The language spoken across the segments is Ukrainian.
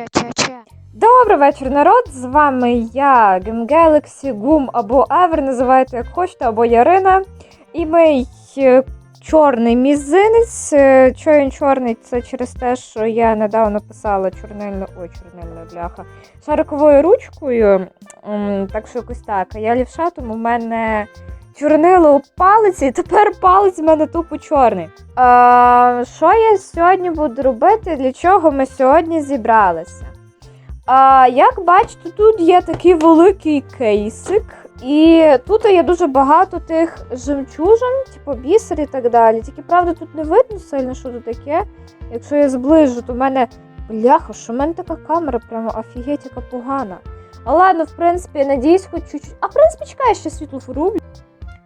Че-че-че. Добрий вечір, народ! З вами я, Game Galaxy, Gum або Ever, називайте як хочете, або Ярина. І мій е, чорний мізинець. Е, Чого він чорний? Це через те, що я недавно писала чорнильну, ой, чорнильна бляха, шариковою ручкою. Так що якось так. Я лівша, тому в мене чорнило палиці, і тепер палець в мене тупо чорний. А, що я сьогодні буду робити? Для чого ми сьогодні зібралися? А, як бачите, тут є такий великий кейсик, і тут є дуже багато тих жемчужин, типу бісер і так далі. Тільки правда тут не видно сильно, що тут таке. Якщо я зближу, то в мене бляха, що в мене така камера прямо офігеть, яка погана. А ладно, в принципі, надіюсь, хоч чуть-чуть. А в принципі, чекай, ще світло врублю.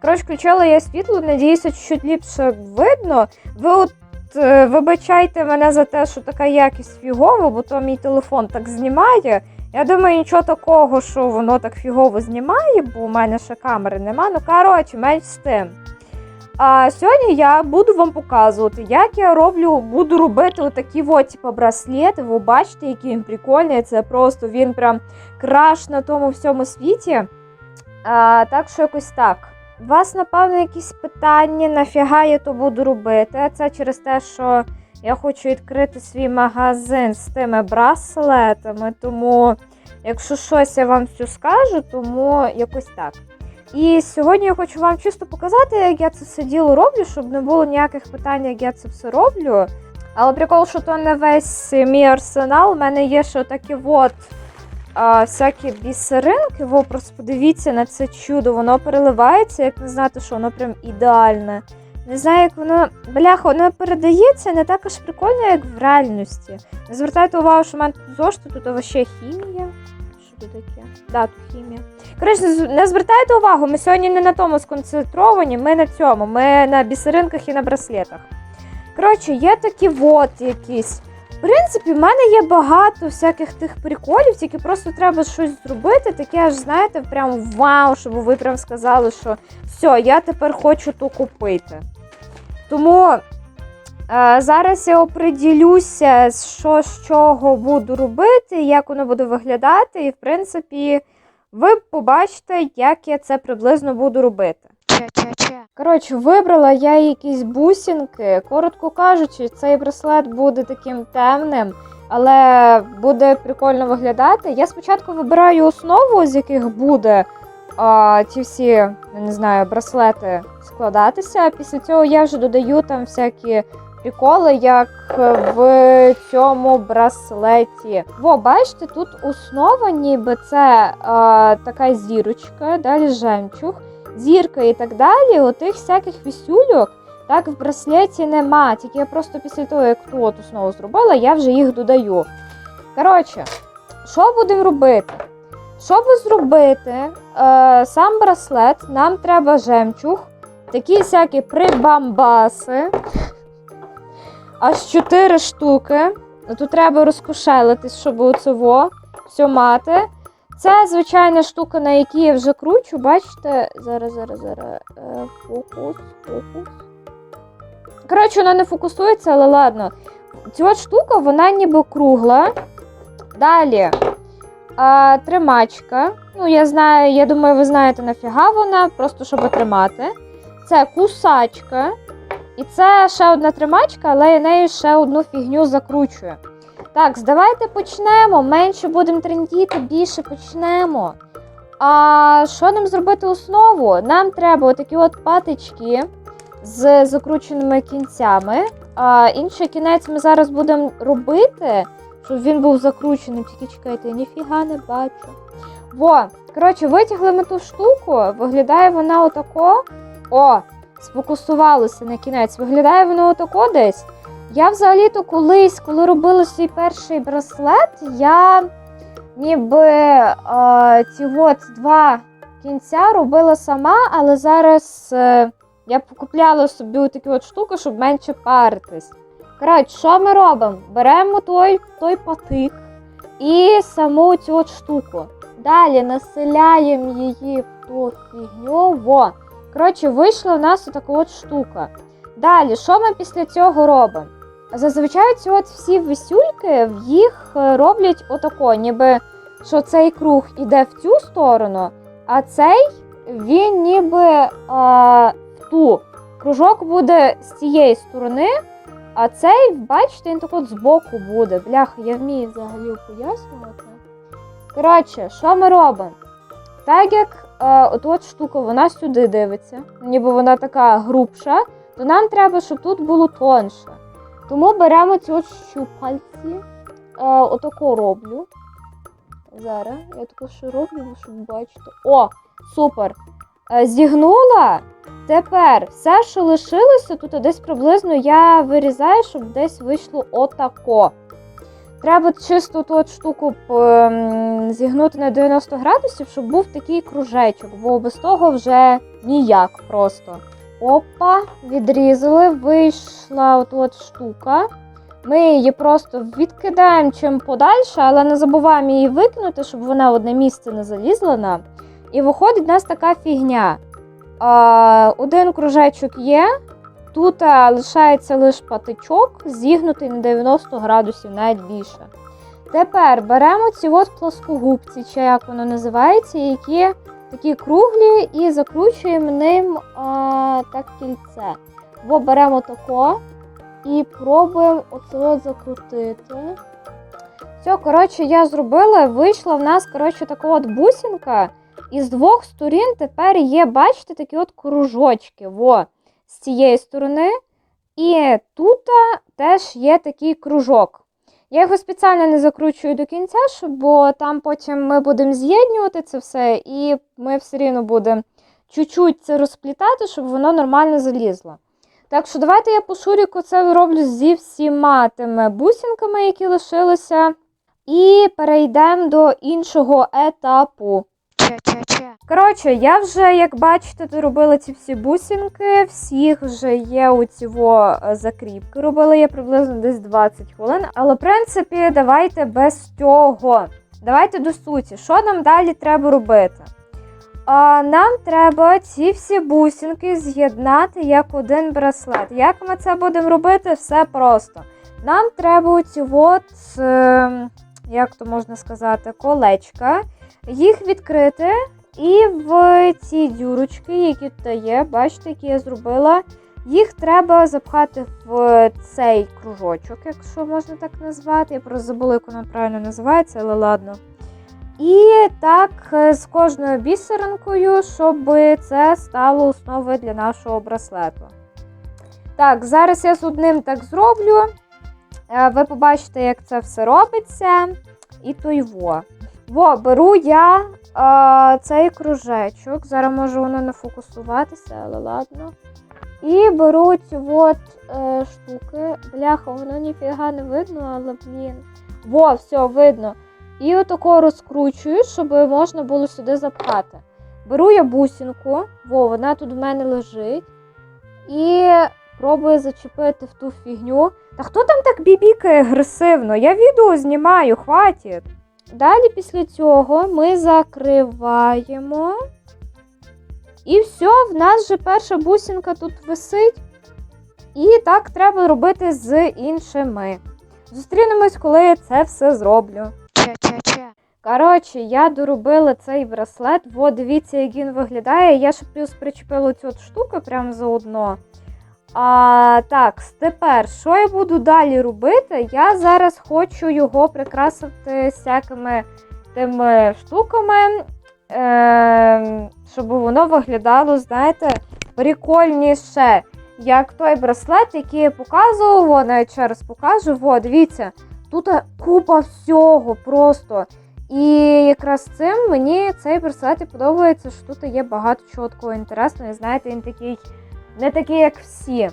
Коротше, включила я світло, надіюся, чуть ліпше видно. Ви от е, вибачайте мене за те, що така якість фігова, бо то мій телефон так знімає. Я думаю, нічого такого, що воно так фігово знімає, бо у мене ще камери нема. Ну, коротше, менш з тим. А сьогодні я буду вам показувати, як я роблю, буду робити отакі от, типу, браслети. Ви бачите, який він прикольний. Це просто він прям краш на тому всьому світі. А, так що якось так. У вас, напевно, якісь питання, нафіга я то буду робити. Це через те, що я хочу відкрити свій магазин з тими браслетами. Тому, якщо щось я вам все скажу, тому якось так. І сьогодні я хочу вам чисто показати, як я це все діло роблю, щоб не було ніяких питань, як я це все роблю. Але прикол, що то не весь мій арсенал. У мене є ще такі от а, всякі бісеринки. Во, просто подивіться на це чудо. Воно переливається, як не знати, що воно прям ідеальне. Не знаю, як воно. Бляха, воно передається не так аж прикольно, як в реальності. Не звертайте увагу, що в мене тут зошити, тут вообще хімія. Що тут таке? Да, тут хімія. Коротше, не звертайте увагу, ми сьогодні не на тому сконцентровані, ми на цьому, ми на бісеринках і на браслетах. Коротше, є такі вот якісь. В принципі, в мене є багато всяких тих приколів, тільки просто треба щось зробити, таке аж, знаєте, прям вау, щоб ви прям сказали, що все, я тепер хочу то купити. Тому е, зараз я оприділюся, що з чого буду робити, як воно буде виглядати, і, в принципі, ви побачите, як я це приблизно буду робити. Че-че-че. Коротше, вибрала я якісь бусинки. Коротко кажучи, цей браслет буде таким темним, але буде прикольно виглядати. Я спочатку вибираю основу, з яких буде а, ці всі, не знаю, браслети складатися. Після цього я вже додаю там всякі приколи, як в цьому браслеті. Во, бачите, тут основа, ніби це а, така зірочка, далі жемчуг зірка і так далі, отих всяких вісюльок так в браслеті нема. Тільки я просто після того, як ту от основу зробила, я вже їх додаю. Коротше, що будемо робити? Щоб зробити е, сам браслет, нам треба жемчуг, такі всякі прибамбаси. Аж 4 штуки. Ну, Тут треба розкошелитись, щоб оцево все мати. Це звичайна штука, на якій я вже кручу. Бачите, зараз, зараз, зараз. Е, фокус, фокус. Коротше, вона не фокусується, але ладно. Ця штука, вона ніби кругла. Далі. А, тримачка. Ну, я знаю, я думаю, ви знаєте, нафіга вона, просто щоб тримати. Це кусачка. І це ще одна тримачка, але я нею ще одну фігню закручую. Так, давайте почнемо. Менше будемо трендіти, більше почнемо. А що нам зробити основу? Нам треба отакі от патички з закрученими кінцями. А інший кінець ми зараз будемо робити, щоб він був закрученим. Тільки чекайте, я ніфіга не бачу. Во, коротше, витягли ми ту штуку, виглядає вона отако. О, сфокусувалося на кінець. Виглядає воно отако десь. Я взагалі-то колись, коли робила свій перший браслет, я ніби е, ці от два кінця робила сама, але зараз е, я покупляла собі такі от штуки, щоб менше паритись. Коротше, що ми робимо? Беремо той, той патик і саму цю от штуку. Далі населяємо її в ту фігню. Во. Коротше, вийшла в нас така от штука. Далі, що ми після цього робимо? Зазвичай ці от всі висюльки їх е, роблять отако, ніби що цей круг іде в цю сторону, а цей він ніби а, в ту. Кружок буде з цієї сторони, а цей, бачите, він так от збоку буде. Бляха, я вмію взагалі пояснювати. Коротше, що ми робимо? Так як е, от от штука, вона сюди дивиться, ніби вона така грубша, то нам треба, щоб тут було тонше. Тому беремо ці щупальці, е, отако роблю. Зараз я тако ще роблю, щоб бачити. О, супер! Е, зігнула. Тепер все, що лишилося, тут десь приблизно я вирізаю, щоб десь вийшло отако. Треба чисто ту от штуку зігнути на 90 градусів, щоб був такий кружечок, бо без того вже ніяк просто. Опа, відрізали, вийшла от от штука. Ми її просто відкидаємо чим подальше, але не забуваємо її викинути, щоб вона одне місце не залізла нам. І виходить у нас така фігня. А, один кружечок є, тут лишається лише патичок, зігнутий на 90 градусів, навіть більше. Тепер беремо ці от плоскогубці, чи як воно називається, які такі круглі, і закручуємо ним а, так кільце. Бо беремо тако і пробуємо оце закрутити. Все, коротше, я зробила, вийшла в нас, коротше, така от бусинка. І з двох сторін тепер є, бачите, такі от кружочки. Во, з цієї сторони. І тут теж є такий кружок. Я його спеціально не закручую до кінця, бо там потім ми будемо з'єднювати це все, і ми все рівно будемо чуть-чуть це розплітати, щоб воно нормально залізло. Так що давайте я по шуріку це роблю зі всіма тими бусинками, які лишилися, і перейдемо до іншого етапу. Коротше, я вже, як бачите, доробила ці всі бусинки, всіх вже є у цього е, закріпки. Робила я приблизно десь 20 хвилин. Але, в принципі, давайте без цього. Давайте до суті, що нам далі треба робити? А, нам треба ці всі бусинки з'єднати як один браслет. Як ми це будемо робити? Все просто. Нам треба оці от, е, як то можна сказати, колечка, їх відкрити. І в ці дюрочки, які тут є, бачите, які я зробила, їх треба запхати в цей кружочок, якщо можна так назвати. Я просто забула, як воно правильно називається, але ладно. І так е, з кожною бісеринкою, щоб це стало основою для нашого браслету. Так, зараз я з одним так зроблю. Е, Ви побачите, як це все робиться. І то й во. Во, беру я а, цей кружечок. Зараз може воно не фокусуватися, але ладно. І беру ці от е, штуки. Бляха, воно ніфіга не видно, але блін. Во, все, видно. І отако розкручую, щоб можна було сюди запхати. Беру я бусинку, во, вона тут в мене лежить. І пробую зачепити в ту фігню. Та хто там так бібікає агресивно? Я відео знімаю, хватить. Далі після цього ми закриваємо. І все, в нас вже перша бусинка тут висить. І так треба робити з іншими. Зустрінемось, коли я це все зроблю. Коротше, я доробила цей браслет. Во, дивіться, як він виглядає. Я ще плюс причепила цю от штуку прямо заодно. А, Так, тепер, що я буду далі робити? Я зараз хочу його прикрасити всякими тими штуками, е, щоб воно виглядало, знаєте, прикольніше. Як той браслет, який я показував, навіть ще раз покажу. Во, дивіться, тут купа всього просто. І якраз цим мені цей браслет і подобається, що тут є багато чого такого інтересного. І знаєте, він такий не такий, як всі.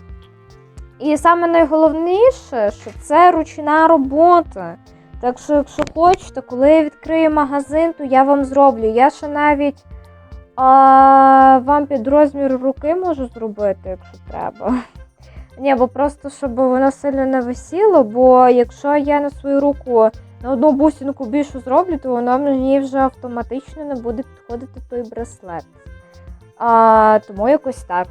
І саме найголовніше, що це ручна робота. Так що, якщо хочете, коли я відкрию магазин, то я вам зроблю. Я ще навіть а, вам під розмір руки можу зробити, якщо треба. Ні, бо просто щоб воно сильно не висіло, бо якщо я на свою руку на одну бусинку більшу зроблю, то воно мені вже автоматично не буде підходити той браслет. А, Тому якось так.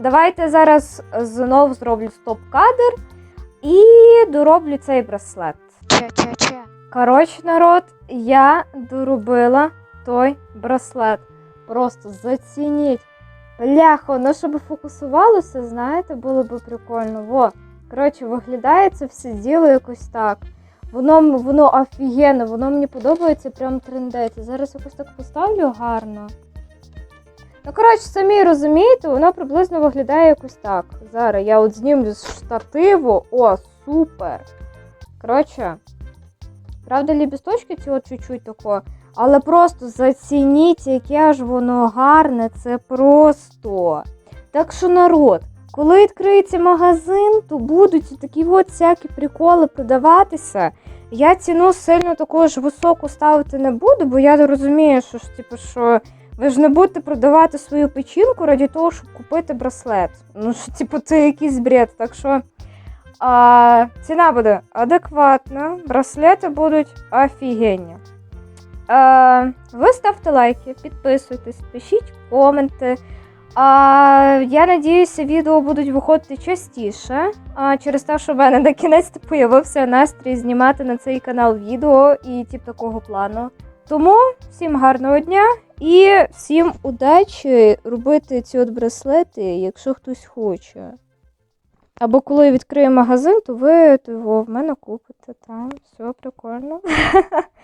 Давайте зараз знов зроблю стоп-кадр. І дороблю цей браслет. Че-че-че. Коротше, народ, я доробила той браслет. Просто зацініть. Бляхо, ну щоб фокусувалося, знаєте, було б прикольно. Во. Коротше, виглядає це все діло якось так. Воно, воно офігенно, воно мені подобається, прям трендеться. Зараз якось так поставлю гарно. Ну, коротше, самі розумієте, воно приблизно виглядає якось так. Зараз я от знімлю з штативу. О, супер! Коротше, правда, ліпісточки ці чуть-чуть тако, але просто зацініть, яке ж воно гарне, це просто. Так що, народ, коли відкриється магазин, то будуть такі от всякі приколи продаватися. Я ціну сильно таку ж високу ставити не буду, бо я розумію, що ж, типу, що ви ж не будете продавати свою печінку раді того, щоб купити браслет. Ну, що, типу, це якийсь бред. Так що а, ціна буде адекватна, браслети будуть офігенні. А, ви ставте лайки, підписуйтесь, пишіть коменти. А, я надіюся, відео будуть виходити частіше. А, через те, що в мене на кінець появився настрій знімати на цей канал відео і тип такого плану. Тому всім гарного дня і всім удачі робити ці от браслети, якщо хтось хоче. Або коли я відкрию магазин, то ви його в мене купите. Там все прикольно.